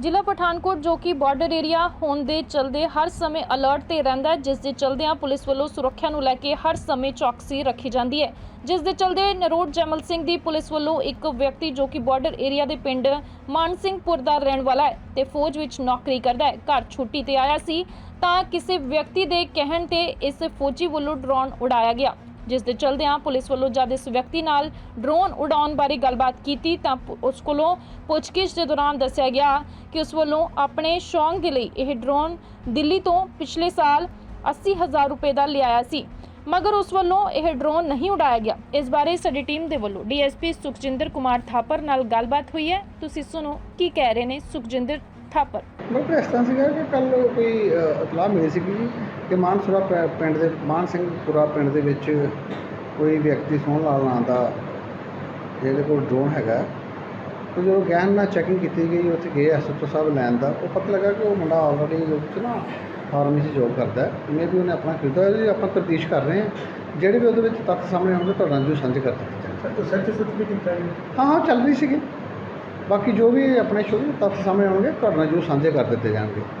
ਜ਼ਿਲ੍ਹਾ ਪਠਾਨਕੋਟ, ਜੋ ਕਿ ਬਾਰਡਰ ਏਰੀਆ ਹੋਣ ਦੇ ਚਲਦੇ ਹਰ ਸਮੇਂ ਅਲਰਟ ਤੇ ਰਹਿੰਦਾ ਹੈ, ਜਿਸ ਦੇ ਚਲਦਿਆਂ ਪੁਲਿਸ ਵੱਲੋਂ ਸੁਰੱਖਿਆ ਨੂੰ ਲੈ ਕੇ ਹਰ ਸਮੇਂ ਚੌਕਸੀ ਰੱਖੀ ਜਾਂਦੀ ਹੈ। ਜਿਸ ਦੇ ਚਲਦੇ ਨਰੋਟ ਜਮਲ ਸਿੰਘ ਦੀ ਪੁਲਿਸ ਵੱਲੋਂ ਇੱਕ ਵਿਅਕਤੀ ਜੋ ਕਿ ਬਾਰਡਰ ਏਰੀਆ ਦੇ ਪਿੰਡ ਮਾਨ ਸਿੰਘਪੁਰ ਦਾ ਰਹਿਣ ਵਾਲਾ ਹੈ ਤੇ ਫੌਜ ਵਿੱਚ ਨੌਕਰੀ ਕਰਦਾ ਹੈ, ਘਰ ਛੁੱਟੀ ਤੇ ਆਇਆ ਸੀ, ਤਾਂ ਕਿਸੇ ਵਿਅਕਤੀ ਦੇ ਕਹਿਣ ਤੇ ਇਸ ਫੌਜੀ ਵੱਲੋਂ ਡਰੋਨ ਉਡਾਇਆ ਗਿਆ। ਜਿਸ ਦੇ ਚਲਦਿਆਂ ਪੁਲਿਸ ਵੱਲੋਂ ਜਦ ਇਸ ਵਿਅਕਤੀ ਨਾਲ ਡਰੋਨ ਉਡਾਉਣ ਬਾਰੇ ਗੱਲਬਾਤ ਕੀਤੀ ਤਾਂ ਪੁ- ਉਸ ਕੋਲੋਂ ਪੁੱਛਗਿੱਛ ਦੇ ਦੌਰਾਨ ਦੱਸਿਆ ਗਿਆ ਕਿ ਉਸ ਵੱਲੋਂ ਆਪਣੇ ਸ਼ੌਂਕ ਦੇ ਲਈ ਇਹ ਡਰੋਨ ਦਿੱਲੀ ਤੋਂ ਪਿਛਲੇ ਸਾਲ 80000 ਰੁਪਏ ਦਾ ਲਿਆਇਆ ਸੀ। ਮਗਰ ਉਸ ਵੱਲੋਂ ਇਹ ਡਰੋਨ ਨਹੀਂ ਉਡਾਇਆ ਗਿਆ। ਇਸ ਬਾਰੇ ਸਾਡੀ ਟੀਮ ਦੇ ਵੱਲੋਂ ਡੀਐਸਪੀ ਸੁਖਜਿੰਦਰ ਕੁਮਾਰ ਥਾਪਰ ਨਾਲ ਗੱਲਬਾਤ ਹੋਈ ਹੈ। ਤੁਸੀਂ ਸੁਣੋ ਕੀ ਕਹਿ ਰਹੇ ਨੇ ਸੁਖਜਿੰਦਰ ਥਾਪਰ ਡਾਕਟਰ ਇਸ ਤਰ੍ਹਾਂ ਸੀਗਾ ਕਿ ਕੱਲ ਕੋਈ ਇਤਲਾਹ ਮਿਲੀ ਸੀਗੀ ਜੀ ਕਿ ਮਾਨਸੁਰਾ ਪਿੰਡ ਦੇ ਮਾਨ ਸਿੰਘਪੁਰਾ ਪਿੰਡ ਦੇ ਵਿੱਚ ਕੋਈ ਵਿਅਕਤੀ ਸੋਹਣ ਲਾਲ ਨਾਂ ਦਾ ਜਿਹਦੇ ਕੋਲ ਡਰੋਨ ਹੈਗਾ। ਤੇ ਜਦੋਂ ਗੈਨ ਨਾਲ ਚੈਕਿੰਗ ਕੀਤੀ ਗਈ ਉੱਥੇ ਗਏ ਐਸਐਚਓ ਸਾਹਿਬ ਲੈਣ ਦਾ ਉਹ ਪਤਾ ਲੱਗਾ ਕਿ ਉਹ ਮੁੰਡਾ ਆਲਰੇਡੀ ਵਿੱਚ ਨਾ ਫਾਰਮੇਸੀ ਜੋਬ ਕਰਦਾ ਹੈ। ਮੇ ਵੀ ਉਹਨੇ ਆਪਣਾ ਖਰੀਦਾ ਜੀ ਆਪਾਂ ਤਫਤੀਸ਼ ਕਰ ਰਹੇ ਹਾਂ। ਜਿਹੜੇ ਵੀ ਉਹਦੇ ਵਿੱਚ ਤੱਥ ਸਾਹਮਣੇ ਆਉਣਗੇ ਤੁਹਾਡੇ ਨਾਲ ਜੋ ਸਾਂਝੇ ਕਰ ਦਿੱਤੇ ਸਰ ਤਾਂ ਸਰਚ ਸੁਚ ਵੀ ਕੀਤਾ ਹਾਂ ਹਾਂ ਚੱਲ ਰਹੀ ਸੀਗੀ। ਬਾਕੀ ਜੋ ਵੀ ਆਪਣੇ ਸ਼ੁਰੂ ਤੱਥ ਸਾਹਮਣੇ ਆਉਣਗੇ ਤੁਹਾਡੇ ਨਾਲ ਜੋ ਸਾਂਝੇ ਕਰ ਦਿੱਤੇ ਜਾਣਗੇ।